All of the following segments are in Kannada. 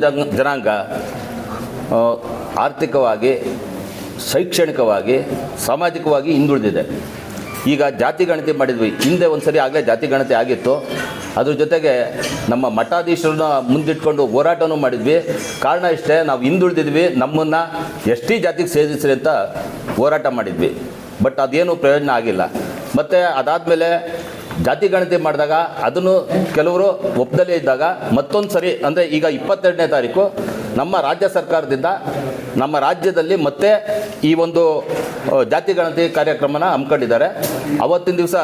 ಜನ- ಜನಾಂಗ ಆರ್ಥಿಕವಾಗಿ, ಶೈಕ್ಷಣಿಕವಾಗಿ, ಸಾಮಾಜಿಕವಾಗಿ ಹಿಂದುಳಿದಿದೆ. ಈಗ ಜಾತಿ ಗಣತಿ ಮಾಡಿದ್ವಿ. ಹಿಂದೆ ಒಂದು ಸರಿ ಆಗಲೇ ಜಾತಿ ಗಣತಿ ಆಗಿತ್ತು. ಅದ್ರ ಜೊತೆಗೆ ನಮ್ಮ ಮಠಾಧೀಶರನ್ನ ಮುಂದಿಟ್ಕೊಂಡು ಹೋರಾಟನೂ ಮಾಡಿದ್ವಿ. ಕಾರಣ ಇಷ್ಟೇ, ನಾವು ಹಿಂದುಳಿದಿದ್ವಿ. ನಮ್ಮನ್ನು ಎಸ್ ಟಿ ಜಾತಿಗೆ ಸೇರಿಸ್ರಿ ಅಂತ ಹೋರಾಟ ಮಾಡಿದ್ವಿ. ಬಟ್ ಅದೇನು ಪ್ರಯೋಜನ ಆಗಿಲ್ಲ. ಮತ್ತು ಅದಾದಮೇಲೆ ಜಾತಿ ಗಣತಿ ಮಾಡಿದಾಗ ಅದನ್ನು ಕೆಲವರು ಒಪ್ಪದಲ್ಲೇ ಇದ್ದಾಗ ಮತ್ತೊಂದು ಸರಿ, ಅಂದರೆ ಈಗ ಇಪ್ಪತ್ತೆರಡನೇ ತಾರೀಕು, ನಮ್ಮ ರಾಜ್ಯ ಸರ್ಕಾರದಿಂದ ನಮ್ಮ ರಾಜ್ಯದಲ್ಲಿ ಮತ್ತೆ ಈ ಒಂದು ಜಾತಿ ಗಣತಿ ಕಾರ್ಯಕ್ರಮನ ಹಮ್ಮಿಕೊಂಡಿದ್ದಾರೆ. ಅವತ್ತಿನ ದಿವಸ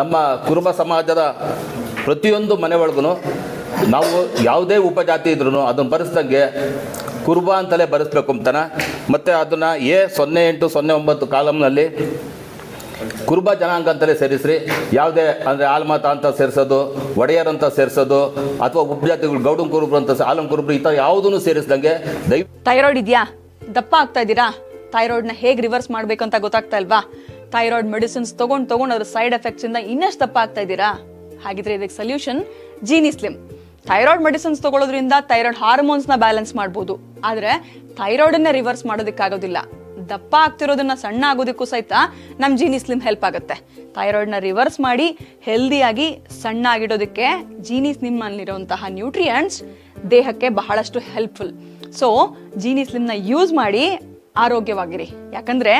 ನಮ್ಮ ಕುರುಬ ಸಮಾಜದ ಪ್ರತಿಯೊಂದು ಮನೆ ಒಳಗೂ ನಾವು ಯಾವುದೇ ಉಪಜಾತಿ ಇದ್ರೂ ಅದನ್ನು ಬರೆಸ್ದಂಗೆ ಕುರುಬ ಅಂತಲೇ ಬರೆಸ್ಬೇಕು ಅಂತಾನೆ. ಮತ್ತು ಅದನ್ನು ಎ ಸೊನ್ನೆ ಎಂಟು ಸೊನ್ನೆ ಒಂಬತ್ತು ಕಾಲಮ್ನಲ್ಲಿ ಕುರುಬ ಜನಾಂಗ ಅಂತಲೇ ಸೇರಿಸ್ರಿ. ಯಾವುದೇ ಅಂದರೆ ಆಲ್ಮತ ಅಂತ ಸೇರಿಸೋದು, ಒಡೆಯರ್ ಅಂತ ಸೇರಿಸೋದು, ಅಥವಾ ಉಪಜಾತಿಗಳು ಗೌಡಂ ಕುರುಬ್ರು ಅಂತ ಆಲಂ ಕುರುಬ್ರು ಈ ಥರ ಯಾವುದನ್ನು ಸೇರಿಸ್ದಂಗೆ ದಯ ಥೈರಾಯ್ಡ್ ಇದೆಯಾ? ದಪ್ಪ ಆಗ್ತಾ ಇದ್ದೀರಾ? ಥೈರಾಯ್ಡ್ನ ಹೇಗೆ ರಿವರ್ಸ್ ಮಾಡಬೇಕು ಅಂತ ಗೊತ್ತಾಗ್ತಾ ಇಲ್ವಾ? ಥೈರಾಯ್ಡ್ ಮೆಡಿಸಿನ್ಸ್ ತೊಗೊಂಡು ತೊಗೊಂಡು ಅದ್ರ ಸೈಡ್ ಎಫೆಕ್ಟ್ಸ್ ಇಂದ ಇನ್ನಷ್ಟು ದಪ್ಪ ಆಗ್ತಾ ಇದ್ದೀರಾ? ಹಾಗಿದ್ರೆ ಇದಕ್ಕೆ solution Jeeni Slim thyroid medicines ತಗೊಳ್ಳೋದ್ರಿಂದ thyroid ಹಾರ್ಮೋನ್ಸ್ನ ಬ್ಯಾಲೆನ್ಸ್ ಮಾಡ್ಬೋದು. ಆದರೆ ಥೈರಾಯ್ಡನ್ನೇ ರಿವರ್ಸ್ ಮಾಡೋದಕ್ಕಾಗೋದಿಲ್ಲ. ದಪ್ಪ ಆಗ್ತಿರೋದನ್ನ ಸಣ್ಣ ಆಗೋದಕ್ಕೂ ಸಹಿತ ನಮ್ ಜೀನಿ ಸ್ಲಿಮ್ ಹೆಲ್ಪ್ ಆಗುತ್ತೆ. ಥೈರಾಯ್ಡ್ನ ರಿವರ್ಸ್ ಮಾಡಿ ಹೆಲ್ದಿಯಾಗಿ ಸಣ್ಣ ಆಗಿಡೋದಕ್ಕೆ ಜೀನಿ ಸ್ಲಿಮ್ ಅಲ್ಲಿರುವಂತಹ ನ್ಯೂಟ್ರಿಯೆಂಟ್ಸ್ ದೇಹಕ್ಕೆ ಬಹಳಷ್ಟು ಹೆಲ್ಪ್ಫುಲ್ ಸೊ ಜೀನಿ ಸ್ಲಿಮ್ನ ಯೂಸ್ ಮಾಡಿ ಆರೋಗ್ಯವಾಗಿರಿ. ಯಾಕಂದ್ರೆ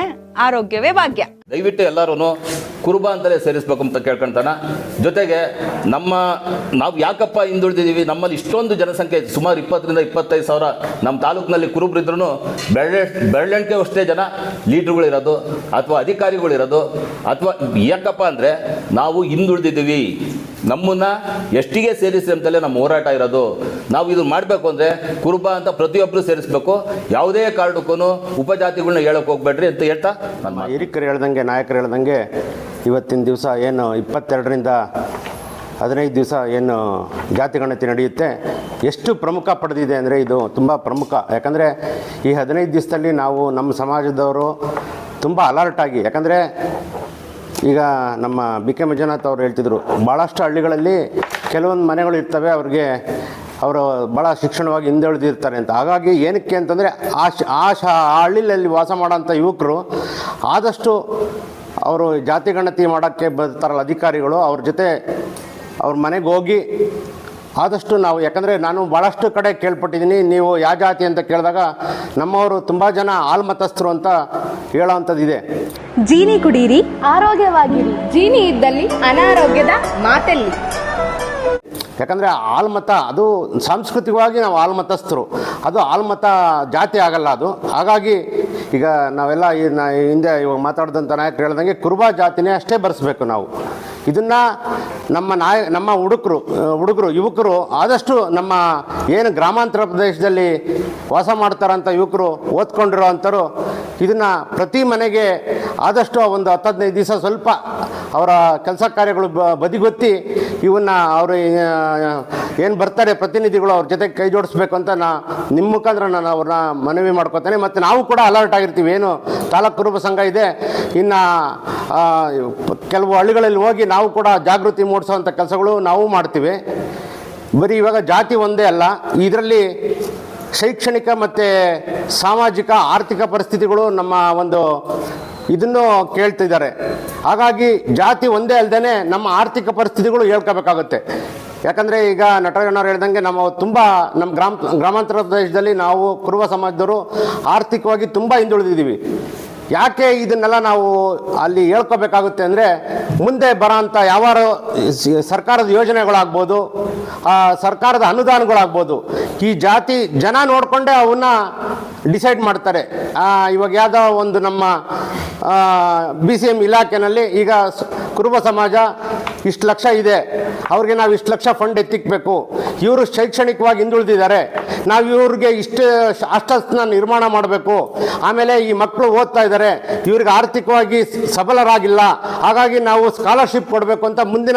ಆರೋಗ್ಯವೇ ಭಾಗ್ಯ. ದಯವಿಟ್ಟು ಎಲ್ಲರೂ ಕುರುಬ ಅಂತಲೇ ಸೇರಿಸ್ಬೇಕು ಅಂತ ಕೇಳ್ಕೊಂತಾನ. ಜೊತೆಗೆ ನಮ್ಮ ನಾವು ಯಾಕಪ್ಪ ಹಿಂದುಳಿದಿದ್ದೀವಿ? ನಮ್ಮಲ್ಲಿ ಇಷ್ಟೊಂದು ಜನಸಂಖ್ಯೆ ಸುಮಾರು ಇಪ್ಪತ್ತರಿಂದ ಇಪ್ಪತ್ತೈದು ಸಾವಿರ ನಮ್ಮ ತಾಲೂಕಿನಲ್ಲಿ ಕುರುಬರಿದ್ರೂ ಬೆಳ್ಳೆ ಬೆರಳೆಣಿಕೆ ಅಷ್ಟೇ ಜನ ಲೀಡ್ರುಗಳಿರೋದು ಅಥವಾ ಅಧಿಕಾರಿಗಳಿರೋದು ಅಥವಾ ಯಾಕಪ್ಪ ಅಂದರೆ ನಾವು ಹಿಂದುಳಿದಿದ್ದೀವಿ. ನಮ್ಮನ್ನ ಎಷ್ಟಿಗೆ ಸೇರಿಸಿ ಅಂತಲೇ ನಮ್ಮ ಹೋರಾಟ ಇರೋದು. ನಾವು ಇದು ಮಾಡಬೇಕು ಅಂದರೆ ಕುರುಬ ಅಂತ ಪ್ರತಿಯೊಬ್ಬರು ಸೇರಿಸ್ಬೇಕು. ಯಾವುದೇ ಕಾರಣಕ್ಕೂ ಉಪಜಾತಿಗಳನ್ನ ಹೇಳೋಕೆ ಹೋಗ್ಬೇಡ್ರಿ ಅಂತ ಹೇಳ್ತಾ ನಮ್ಮ. ಹಿರಿಕರು ಹೇಳ್ದಂಗೆ, ನಾಯಕರು ಹೇಳ್ದಂಗೆ ಇವತ್ತಿನ ದಿವಸ ಏನು ಇಪ್ಪತ್ತೆರಡರಿಂದ ಹದಿನೈದು ದಿವಸ ಏನು ಜಾತಿ ಗಣತಿ ನಡೆಯುತ್ತೆ? ಎಷ್ಟು ಪ್ರಮುಖ ಪಡೆದಿದೆ ಅಂದರೆ ಇದು ತುಂಬ ಪ್ರಮುಖ. ಯಾಕಂದರೆ ಈ ಹದಿನೈದು ದಿವಸದಲ್ಲಿ ನಾವು ನಮ್ಮ ಸಮಾಜದವರು ತುಂಬ ಅಲರ್ಟ್ ಆಗಿ, ಯಾಕಂದರೆ ಈಗ ನಮ್ಮ ಬಿ ಕೆ ಮಂಜುನಾಥ್ ಅವರು ಹೇಳ್ತಿದ್ರು ಭಾಳಷ್ಟು ಹಳ್ಳಿಗಳಲ್ಲಿ ಕೆಲವೊಂದು ಮನೆಗಳು ಇರ್ತವೆ, ಅವ್ರಿಗೆ ಅವರು ಭಾಳ ಶಿಕ್ಷಣವಾಗಿ ಹಿಂದುಳಿದಿರ್ತಾರೆ ಅಂತ. ಹಾಗಾಗಿ ಏನಕ್ಕೆ ಅಂತಂದರೆ ಆ ಶ ಆ ಶ ಆ ಹಳ್ಳಿಯಲ್ಲಿ ವಾಸ ಮಾಡೋಂಥ ಯುವಕರು ಆದಷ್ಟು ಅವರು ಜಾತಿ ಗಣತಿ ಮಾಡೋಕ್ಕೆ ಬರ್ತಾರಲ್ಲ ಅಧಿಕಾರಿಗಳು ಅವ್ರ ಜೊತೆ ಅವ್ರ ಮನೆಗೆ ಹೋಗಿ ಆದಷ್ಟು ನಾವು ಯಾಕಂದರೆ ನಾನು ಭಾಳಷ್ಟು ಕಡೆ ಕೇಳ್ಪಟ್ಟಿದ್ದೀನಿ ನೀವು ಯಾವ ಜಾತಿ ಅಂತ ಕೇಳಿದಾಗ ನಮ್ಮವರು ತುಂಬ ಜನ ಆಲ್ಮತಸ್ಥರು ಅಂತ ಹೇಳೋವಂಥದ್ದಿದೆ. ಜೀನಿ ಕುಡೀರಿ ಆರೋಗ್ಯವಾಗಿರಿ. ಜೀನಿ ಇದ್ದಲ್ಲಿ ಅನಾರೋಗ್ಯದ ಮಾತಲ್ಲಿ. ಯಾಕಂದರೆ ಆಲ್ಮತ ಅದು ಸಾಂಸ್ಕೃತಿಕವಾಗಿ ನಾವು ಆಲ್ಮತಸ್ಥರು. ಅದು ಆಲ್ಮತ ಜಾತಿ ಆಗಲ್ಲ ಅದು. ಹಾಗಾಗಿ ಈಗ ನಾವೆಲ್ಲ ಈ ಹಿಂದೆ ಇವಾಗ ಮಾತಾಡಿದಂಥ ನಾಯಕರು ಹೇಳ್ದಂಗೆ ಕುರುಬ ಜಾತಿನೇ ಅಷ್ಟೇ ಬರೆಸ್ಬೇಕು ನಾವು. ಇದನ್ನು ನಮ್ಮ ನಾಯ, ನಮ್ಮ ಹುಡುಕರು, ಹುಡುಗರು, ಯುವಕರು ಆದಷ್ಟು ನಮ್ಮ ಏನು ಗ್ರಾಮಾಂತರ ಪ್ರದೇಶದಲ್ಲಿ ವಾಸ ಮಾಡ್ತಾರಂಥ ಯುವಕರು ಓದ್ಕೊಂಡಿರೋ ಅಂಥವ್ರು ಇದನ್ನು ಪ್ರತಿ ಮನೆಗೆ ಆದಷ್ಟು ಒಂದು ಹತ್ತು ಹದಿನೈದು ದಿವಸ ಸ್ವಲ್ಪ ಅವರ ಕೆಲಸ ಕಾರ್ಯಗಳು ಬದಿಗೊತ್ತಿ ಇವನ್ನ ಅವರು ಏನು ಬರ್ತಾರೆ ಪ್ರತಿನಿಧಿಗಳು ಅವ್ರ ಜೊತೆ ಕೈ ಜೋಡಿಸ್ಬೇಕು ಅಂತ ನಾ ನಿಮ್ಮ ಮುಖಾಂತರ ನಾನು ಅವ್ರನ್ನ ಮನವಿ ಮಾಡ್ಕೊತೇನೆ. ಮತ್ತು ನಾವು ಕೂಡ ಅಲರ್ಟ್ ಆಗಿರ್ತೀವಿ. ಏನು ತಾಲೂಕು ಕುರುಬ ಸಂಘ ಇದೆ. ಇನ್ನು ಕೆಲವು ಹಳ್ಳಿಗಳಲ್ಲಿ ಹೋಗಿ ನಾವು ಕೂಡ ಜಾಗೃತಿ ಮೂಡಿಸೋವಂಥ ಕೆಲಸಗಳು ನಾವು ಮಾಡ್ತೀವಿ. ಬರೀ ಇವಾಗ ಜಾತಿ ಒಂದೇ ಅಲ್ಲ. ಇದರಲ್ಲಿ ಶೈಕ್ಷಣಿಕ ಮತ್ತು ಸಾಮಾಜಿಕ ಆರ್ಥಿಕ ಪರಿಸ್ಥಿತಿಗಳು ನಮ್ಮ ಒಂದು ಇದನ್ನು ಕೇಳ್ತಿದ್ದಾರೆ. ಹಾಗಾಗಿ ಜಾತಿ ಒಂದೇ ಅಲ್ಲದೆ ನಮ್ಮ ಆರ್ಥಿಕ ಪರಿಸ್ಥಿತಿಗಳು ಹೇಳ್ಕೋಬೇಕಾಗುತ್ತೆ. ಯಾಕಂದರೆ ಈಗ ನಟರಣ್ಣವ್ರು ಹೇಳ್ದಂಗೆ ನಮ್ಮ ತುಂಬ ನಮ್ಮ ಗ್ರಾಮ, ಗ್ರಾಮಾಂತರ ಪ್ರದೇಶದಲ್ಲಿ ನಾವು ಕುರುಬ ಸಮಾಜದವರು ಆರ್ಥಿಕವಾಗಿ ತುಂಬ ಹಿಂದುಳಿದಿದ್ದೀವಿ. ಯಾಕೆ ಇದನ್ನೆಲ್ಲ ನಾವು ಅಲ್ಲಿ ಹೇಳ್ಕೋಬೇಕಾಗುತ್ತೆ ಅಂದರೆ ಮುಂದೆ ಬರೋಂಥ ಯಾವಾರು ಸ- ಸರ್ಕಾರದ ಯೋಜನೆಗಳಾಗ್ಬೋದು ಸರ್ಕಾರದ ಅನುದಾನಗಳಾಗ್ಬೋದು ಈ ಜಾತಿ ಜನ ನೋಡಿಕೊಂಡೆ ಅವನ್ನ ಡಿಸೈಡ್ ಮಾಡ್ತಾರೆ. ಇವಾಗ ಯಾವುದೋ ಒಂದು ನಮ್ಮ ಬಿ ಸಿ ಎಂ ಇಲಾಖೆನಲ್ಲಿ ಈಗ ಕುರುಬ ಸಮಾಜ ಇಷ್ಟು ಲಕ್ಷ ಇದೆ. ಅವ್ರಿಗೆ ನಾವು ಇಷ್ಟು ಲಕ್ಷ ಫಂಡ್ ಎತ್ತಿಕ್ಬೇಕು. ಇವರು ಶೈಕ್ಷಣಿಕವಾಗಿ ಹಿಂದುಳಿದಿದ್ದಾರೆ. ನಾವು ಇವ್ರಿಗೆ ಇಷ್ಟು ಹಾಸ್ಟೆಲ್ಸ್ನ ನಿರ್ಮಾಣ ಮಾಡಬೇಕು. ಆಮೇಲೆ ಈ ಮಕ್ಕಳು ಓದ್ತಾ ಇದ್ದಾರೆ. ಇವ್ರಿಗೆ ಆರ್ಥಿಕವಾಗಿ ಸಬಲರಾಗಿಲ್ಲ. ಹಾಗಾಗಿ ನಾವು ಸ್ಕಾಲರ್ಶಿಪ್ ಕೊಡಬೇಕು ಅಂತ ಮುಂದಿನ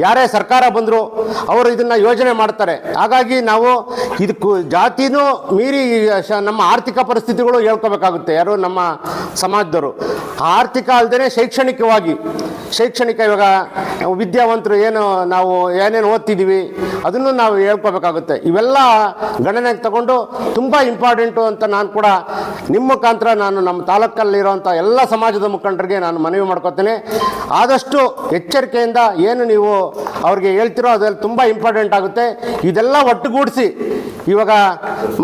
ಯಾರೇ ಸರ್ಕಾರ ಬಂದರೂ ಅವರು ಇದನ್ನು ಯೋಜನೆ ಮಾಡ್ತಾರೆ. ಹಾಗಾಗಿ ನಾವು ಇದಕ್ಕೂ ಜಾತಿನೂ ಮೀರಿ ನಮ್ಮ ಆರ್ಥಿಕ ಪರಿಸ್ಥಿತಿಗಳು ಹೇಳ್ಕೋಬೇಕಾಗುತ್ತೆ. ಯಾರು ನಮ್ಮ ಸಮಾಜದವರು. ಆರ್ಥಿಕ ಅಲ್ಲದೆ ಶೈಕ್ಷಣಿಕವಾಗಿ. ಶೈಕ್ಷಣಿಕ ಇವಾಗ ವಿದ್ಯಾವಂತರು ಏನು ನಾವು ಏನೇನು ಓದ್ತಿದ್ದೀವಿ, ಅದನ್ನು ನಾವು ಹೇಳ್ಕೋಬೇಕಾಗುತ್ತೆ. ಇವೆಲ್ಲ ಗಣನೆಗೆ ತಗೊಂಡು ತುಂಬ ಇಂಪಾರ್ಟೆಂಟು ಅಂತ ನಾನು ಕೂಡ ನಿಮ್ಮ ಮುಖಾಂತರ ನಾನು ನಮ್ಮ ತಾಲೂಕಲ್ಲಿರುವಂಥ ಎಲ್ಲ ಸಮಾಜದ ಮುಖಂಡರಿಗೆ ನಾನು ಮನವಿ ಮಾಡ್ಕೋತೇನೆ. ಆದಷ್ಟು ಎಚ್ಚರಿಕೆಯಿಂದ ಏನು ನೀವು ಅವ್ರಿಗೆ ಹೇಳ್ತಿರೋ ಅದರಲ್ಲಿ ತುಂಬ ಇಂಪಾರ್ಟೆಂಟ್ ಆಗುತ್ತೆ. ಇದೆಲ್ಲ ಒಟ್ಟುಗೂಡಿಸಿ ಇವಾಗ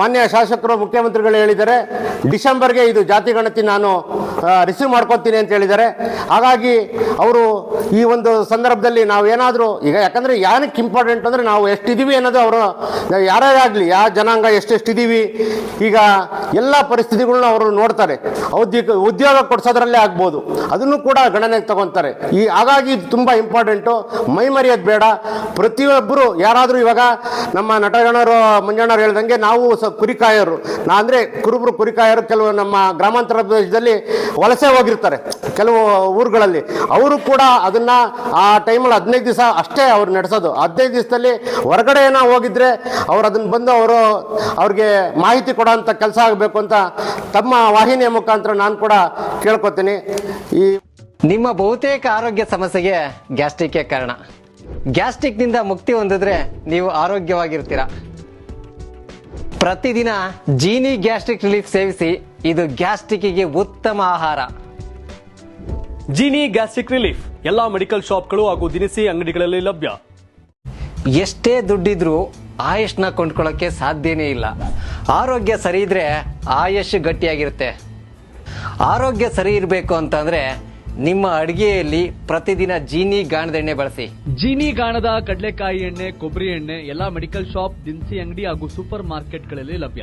ಮಾನ್ಯ ಶಾಸಕರು, ಮುಖ್ಯಮಂತ್ರಿಗಳು ಹೇಳಿದ್ದಾರೆ, ಡಿಸೆಂಬರ್ಗೆ ಇದು ಜಾತಿ ಗಣತಿ ನಾನು ರಿಸೀವ್ ಮಾಡ್ಕೊತೀನಿ ಅಂತ ಹೇಳಿದ್ದಾರೆ. ಹಾಗಾಗಿ ಅವರು ಈ ಒಂದು ಸಂದರ್ಭದಲ್ಲಿ ನಾವು ಏನಾದರೂ ಈಗ ಯಾಕಂದರೆ ಯಾರಕ್ಕೆ ಇಂಪಾರ್ಟೆಂಟ್ ಅಂದರೆ ನಾವು ಎಷ್ಟಿದ್ದೀವಿ ಅನ್ನೋದು ಅವರು, ಯಾರೇ ಆಗಲಿ ಯಾವ ಜನಾಂಗ ಎಷ್ಟೆಷ್ಟಿದ್ದೀವಿ ಈಗ ಎಲ್ಲ ಪರಿಸ್ಥಿತಿಗಳನ್ನ ಅವರು ನೋಡ್ತಾರೆ. ಉದ್ಯೋಗ ಉದ್ಯೋಗ ಕೊಡ್ಸೋದ್ರಲ್ಲೇ ಆಗ್ಬೋದು. ಅದನ್ನು ಕೂಡ ಗಣನೆಗೆ ತಗೊತಾರೆ. ಈ, ಹಾಗಾಗಿ ತುಂಬ ಇಂಪಾರ್ಟೆಂಟು ಮೈ ಮರೆಯೋದು ಬೇಡ. ಪ್ರತಿಯೊಬ್ಬರು, ಯಾರಾದರೂ ಇವಾಗ ನಮ್ಮ ನಟಗಣರು, ಮಂಜಣ್ಣವ್ರು ಹೇಳ್ದಂಗೆ ನಾವು ಸ ಕುರಿಕಾಯರು. ನಾ ಅಂದರೆ ಕುರುಬರು ಕುರಿಕಾಯರು, ಕೆಲವು ನಮ್ಮ ಗ್ರಾಮಾಂತರ ಪ್ರದೇಶದಲ್ಲಿ ವಲಸೆ ಹೋಗಿರ್ತಾರೆ, ಕೆಲವು ಊರುಗಳಲ್ಲಿ. ಅವರು ಕೂಡ ಅದನ್ನು ಆ ಟೈಮಲ್ಲಿ ಹದಿನೈದು ದಿವಸ ಅಷ್ಟೇ ಅವ್ರು ನಡೆಸೋದು. ಹದಿನೈದು ದಿವಸದಲ್ಲಿ ಹೊರಗಡೆ ಏನೋ ಹೋಗಿದ್ರೆ ಅವ್ರು ಅದನ್ನು ಬಂದು ಅವರು ಅವ್ರಿಗೆ ಮಾಹಿತಿ ಕೊಡೋಂಥ ಕೆಲಸ ಆಗಬೇಕು ಅಂತ ತಮ್ಮ ವಾಹಿನಿಯ ಮುಖಾಂತರ ನಾನು ಕೂಡ ಕೇಳ್ಕೊತೀನಿ. ಈ ನಿಮ್ಮ ಬಹುತೇಕ ಆರೋಗ್ಯ ಸಮಸ್ಯೆಗೆ ಗ್ಯಾಸ್ಟ್ರಿಕ್ಕೇ ಕಾರಣ. ಗ್ಯಾಸ್ಟ್ರಿಕ್ನಿಂದ ಮುಕ್ತಿ ಹೊಂದಿದ್ರೆ ನೀವು ಆರೋಗ್ಯವಾಗಿರ್ತೀರ. ಪ್ರತಿದಿನ ಜೀನಿ ಗ್ಯಾಸ್ಟ್ರಿಕ್ ರಿಲೀಫ್ ಸೇವಿಸಿ ಇದು ಗ್ಯಾಸ್ಟ್ರಿಕ್ಗೆ ಉತ್ತಮ ಆಹಾರ. Jeeni gastric relief. ಎಲ್ಲಾ ಮೆಡಿಕಲ್ ಶಾಪ್ಗಳು ಹಾಗೂ ದಿನಸಿ ಅಂಗಡಿಗಳಲ್ಲಿ ಲಭ್ಯ. ಎಷ್ಟೇ ದುಡ್ಡಿದ್ರೂ ಆಯುಷ್ನ ಕೊಂಡ್ಕೊಳ್ಳೋಕೆ ಸಾಧ್ಯನೇ ಇಲ್ಲ. ಆರೋಗ್ಯ ಸರಿ ಇದ್ರೆ ಆಯುಷ್ ಗಟ್ಟಿಯಾಗಿರುತ್ತೆ. ಆರೋಗ್ಯ ಸರಿ ಇರಬೇಕು ಅಂತಂದ್ರೆ ನಿಮ್ಮ ಅಡಿಗೆಯಲ್ಲಿ ಪ್ರತಿದಿನ ಜೀನಿ ಗಾಣದೆಣ್ಣೆ ಬಳಸಿ. ಜೀನಿ ಗಾಣದ ಕಡಲೆಕಾಯಿ ಎಣ್ಣೆ ಕೊಬ್ಬರಿ ಎಣ್ಣೆ ಎಲ್ಲಾ ಮೆಡಿಕಲ್ ಶಾಪ್ ದಿನಸಿ ಅಂಗಡಿ ಹಾಗೂ ಸೂಪರ್ ಮಾರ್ಕೆಟ್ಗಳಲ್ಲಿ ಲಭ್ಯ.